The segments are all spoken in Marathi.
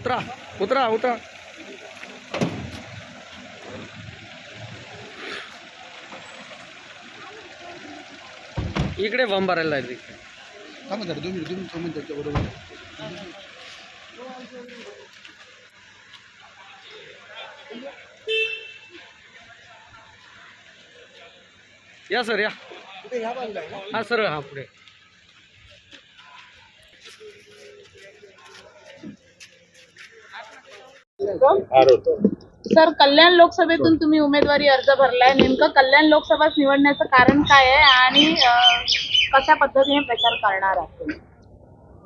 उतरा उतरा उतरा. इकडे बॉम्ब भरायला लागली. थांबा जरा दोन मिनिट दोन मिनिट थांबा त्याच्या बरोबर. या सर या. हा सर हा पुढे. सर कल्याण लोकसभेतून तुम्ही उमेदवारी अर्ज भरलाय. नेमकं कल्याण लोकसभा निवडण्याचं कारण काय आहे आणि अं, कशा पद्धतीने प्रचार करणार आहात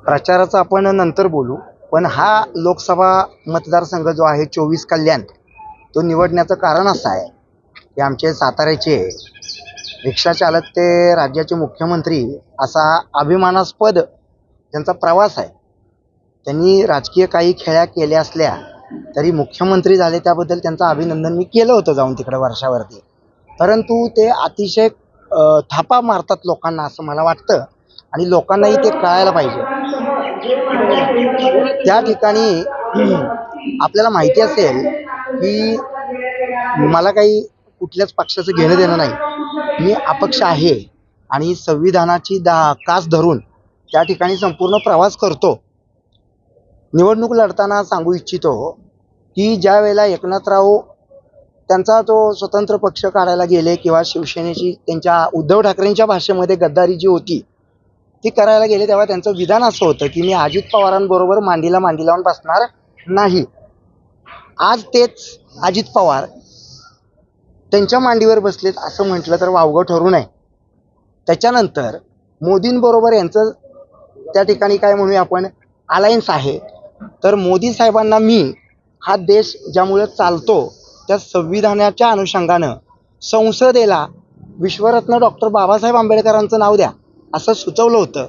प्रचाराचं आपण नंतर बोलू पण हा लोकसभा मतदारसंघ जो आहे चोवीस कल्याण तो निवडण्याचं कारण असं आहे. की आमचे साताऱ्याचे रिक्षा चालक ते राज्याचे मुख्यमंत्री असा अभिमानास्पद त्यांचा प्रवास आहे त्यांनी राजकीय काही खेळ्या केल्या असल्या तरी मुख्यमंत्री झाले त्याबद्दल त्यांचं अभिनंदन मी केलं होतं जाऊन तिकडे वर्षावरती. परंतु ते अतिशय थापा मारतात लोकांना असं मला वाटतं आणि लोकांनाही ते कळायला पाहिजे. त्या ठिकाणी आपल्याला माहिती असेल की मला काही कुठल्याच पक्षाचं घेणं देणं नाही. मी अपक्ष आहे आणि संविधानाची दा कास धरून त्या ठिकाणी संपूर्ण प्रवास करतो. निवडणूक लढताना सांगू इच्छितो की ज्या वेळेला एकनाथराव त्यांचा तो स्वतंत्र पक्ष काढायला गेले किंवा शिवसेनेची त्यांच्या उद्धव ठाकरेंच्या भाषेमध्ये गद्दारी जी होती ती करायला गेले तेव्हा त्यांचं विधान असं होतं की मी अजित पवारांबरोबर मांडीला मांडी लावून बसणार नाही. आज तेच अजित पवार त्यांच्या मांडीवर बसलेत असं म्हटलं तर वावगं ठरू नये. त्याच्यानंतर मोदींबरोबर यांचं त्या ठिकाणी काय म्हणूया आपण अलायन्स आहे. तर मोदी साहेबांना मी हा देश ज्यामुळे चालतो त्या संविधानाच्या अनुषंगानं संसदेला विश्वरत्न डॉक्टर बाबासाहेब आंबेडकरांचं नाव द्या असं सुचवलं होतं.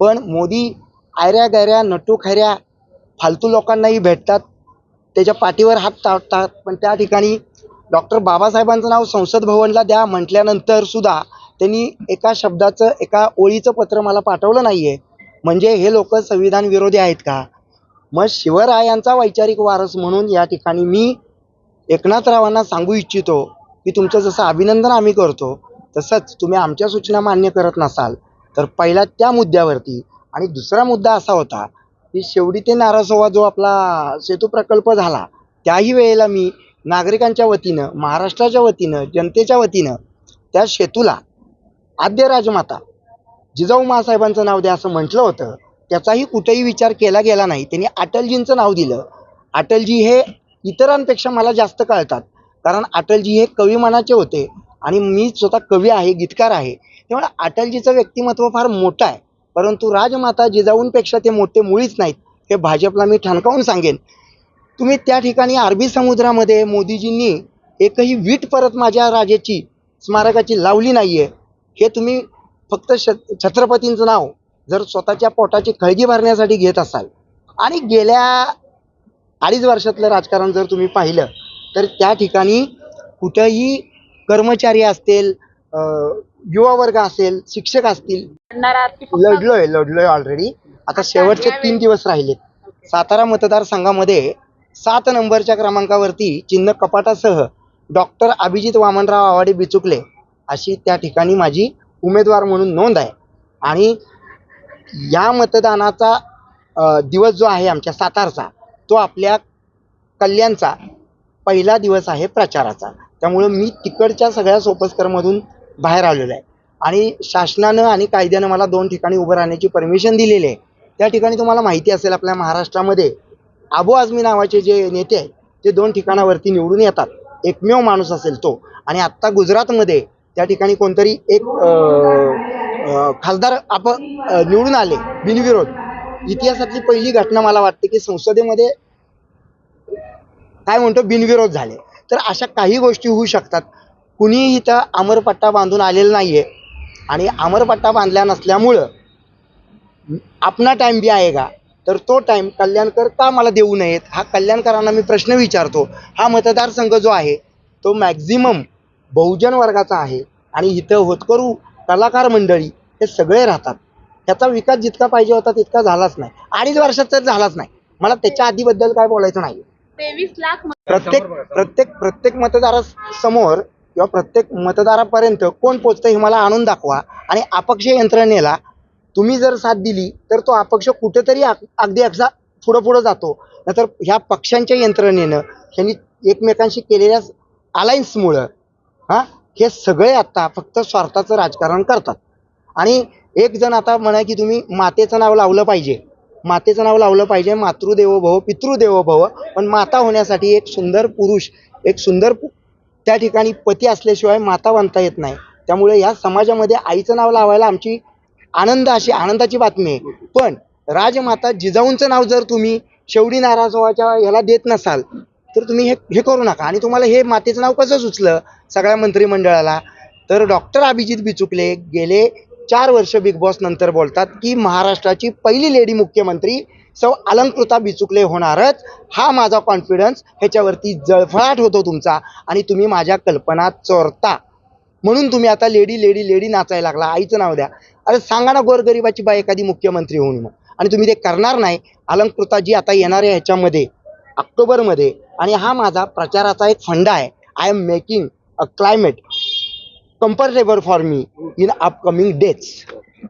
पण मोदी आयऱ्या गैऱ्या नटू खैऱ्या फालतू लोकांनाही भेटतात. त्याच्या पाठीवर हात टाकतात. पण त्या ठिकाणी डॉक्टर बाबासाहेबांचं नाव संसद भवनला द्या म्हटल्यानंतर सुद्धा त्यांनी एका शब्दाचं एका ओळीचं पत्र मला पाठवलं नाही आहे म्हणजे हे लोक संविधान विरोधी आहेत का? मग शिवरायांचा वैचारिक वारस म्हणून या ठिकाणी मी एकनाथरावांना सांगू इच्छितो की तुमचं जसं अभिनंदन आम्ही करतो तसंच तुम्ही आमच्या सूचना मान्य करत नसाल तर पहिला त्या मुद्द्यावरती. आणि दुसरा मुद्दा असा होता की शेवटी ते नारासोवा जो आपला सेतू प्रकल्प झाला त्याही वेळेला मी नागरिकांच्या वतीनं महाराष्ट्राच्या वतीनं जनतेच्या वतीनं त्या सेतूला आद्य राजमाता जिजाऊ महासाहेबांचं नाव द्या असं म्हटलं होतं. त्याचाही कुठेही विचार केला गेला नाही. त्यांनी अटलजींचं नाव दिलं. अटलजी हे इतरांपेक्षा मला जास्त कळतात. कारण अटलजी हे कविमानाचे होते आणि मी स्वतः कवी आहे गीतकार आहे. त्यामुळे अटलजीचं व्यक्तिमत्व फार मोठं आहे. परंतु राजमाता जिजाऊंपेक्षा ते मोठे मुळीच नाहीत. हे भाजपला मी ठणकावून सांगेन. तुम्ही त्या ठिकाणी अरबी समुद्रामध्ये मोदीजींनी एकही वीट परत माझ्या राजाची स्मारकाची लावली नाही आहे हे तुम्ही फक्त श छत्रपतींचं नाव जर स्वतःच्या पोटाची खळगी भरण्यासाठी घेत असाल आणि गेल्या अडीच वर्षातलं राजकारण जर तुम्ही पाहिलं तर त्या ठिकाणी कुठंही कर्मचारी असतील युवा वर्ग असेल शिक्षक असतील लढलोय लढलोय ऑलरेडी आता शेवटचे तीन दिवस राहिलेत. सातारा मतदारसंघामध्ये सात नंबरच्या क्रमांकावरती चिन्ह कपाटासह डॉक्टर अभिजित वामनराव आवाडे बिचुकले अशी त्या ठिकाणी माझी उमेदवार म्हणून नोंद आहे. आणि या मतदानाचा दिवस जो आहे आमच्या सातारचा तो आपल्या कल्याणचा पहिला दिवस आहे प्रचाराचा. त्यामुळं मी तिकडच्या सगळ्या सोपस्करमधून बाहेर आलेलो आहे. आणि शासनानं आणि कायद्यानं मला दोन ठिकाणी उभं राहण्याची परमिशन दिलेली आहे. त्या ठिकाणी तुम्हाला माहिती असेल आपल्या महाराष्ट्रामध्ये आबू आझमी नावाचे जे नेते आहेत ते दोन ठिकाणावरती निवडून येतात. एकमेव माणूस असेल तो. आणि आत्ता गुजरातमध्ये त्या ठिकाणी कोणतरी एक खासदार आपण निवडून आले बिनविरोध. इतिहासातली पहिली घटना मला वाटते की संसदेमध्ये काय म्हणतो बिनविरोध झाले. तर अशा काही गोष्टी होऊ शकतात. कुणीही इथं अमरपट्टा बांधून आलेलं नाहीये. आणि अमरपट्टा बांधल्या नसल्यामुळं आपला टाईम बी आहे का? तर तो टाइम कल्याणकर का मला देऊ नयेत? हा कल्याणकरांना मी प्रश्न विचारतो. हा मतदारसंघ जो आहे तो मॅक्झिमम बहुजन वर्गाचा आहे. आणि इथं होतकरू कलाकार मंडळी हे सगळे राहतात. त्याचा विकास जितका पाहिजे होता तितका झालाच नाही. अडीच वर्षात तर झालाच नाही. मला त्याच्या आधीबद्दल काय बोलायचं नाही तेवीस लाख प्रत्येक प्रत्येक प्रत्येक मतदारासमोर किंवा प्रत्येक मतदारापर्यंत कोण पोचतं हे मला आणून दाखवा आणि अपक्ष यंत्रणेला तुम्ही जर साथ दिली तर तो अपक्ष कुठेतरी अग- अगदी अगदा पुढं पुढं जातो. नाहीतर ह्या पक्षांच्या यंत्रणेनं ह्यांनी एकमेकांशी केलेल्या अलायन्समुळं हां हे सगळे आता फक्त स्वार्थाचं राजकारण करतात. आणि एक जण आता म्हणा की तुम्ही मातेचं नाव लावलं पाहिजे. मातेचं नाव लावलं पाहिजे मातृदेवो भव पितृदेवो भव पण माता होण्यासाठी एक सुंदर पुरुष एक सुंदर त्या ठिकाणी पती असल्याशिवाय माता बांधता येत नाही. त्यामुळे या समाजामध्ये आईचं नाव लावायला आमची आनंद अशी आनंदाची बातमी आहे. पण राजमाता जिजाऊंचं नाव जर तुम्ही शेवडी नाराजवाच्या ह्याला देत नसाल तर तुम्ही हे हे करू नका. आणि तुम्हाला हे मातेचं नाव कसं सुचलं सगळ्या मंत्रिमंडळाला? तर डॉक्टर अभिजित बिचुकले गेले चार वर्ष बिग बॉस नंतर बोलतात की महाराष्ट्राची पहिली लेडी मुख्यमंत्री सौ अलंकृता बिचुकले होणारच. हा माझा कॉन्फिडन्स ह्याच्यावरती जळफळाट होतो तुमचा आणि तुम्ही माझ्या कल्पना चोरता. म्हणून तुम्ही आता लेडी लेडी लेडी नाचायला लागला. आईचं नाव द्या. अरे सांगा ना गोरगरिबाची बाई एखादी मुख्यमंत्री होऊन मग. आणि तुम्ही ते करणार नाही. अलंकृता जी आता येणार आहे ह्याच्यामध्ये ऑक्टोबरमध्ये. आणि हा माझा प्रचाराचा एक फंडा आहे. I am making a climate comfortable for me in upcoming days.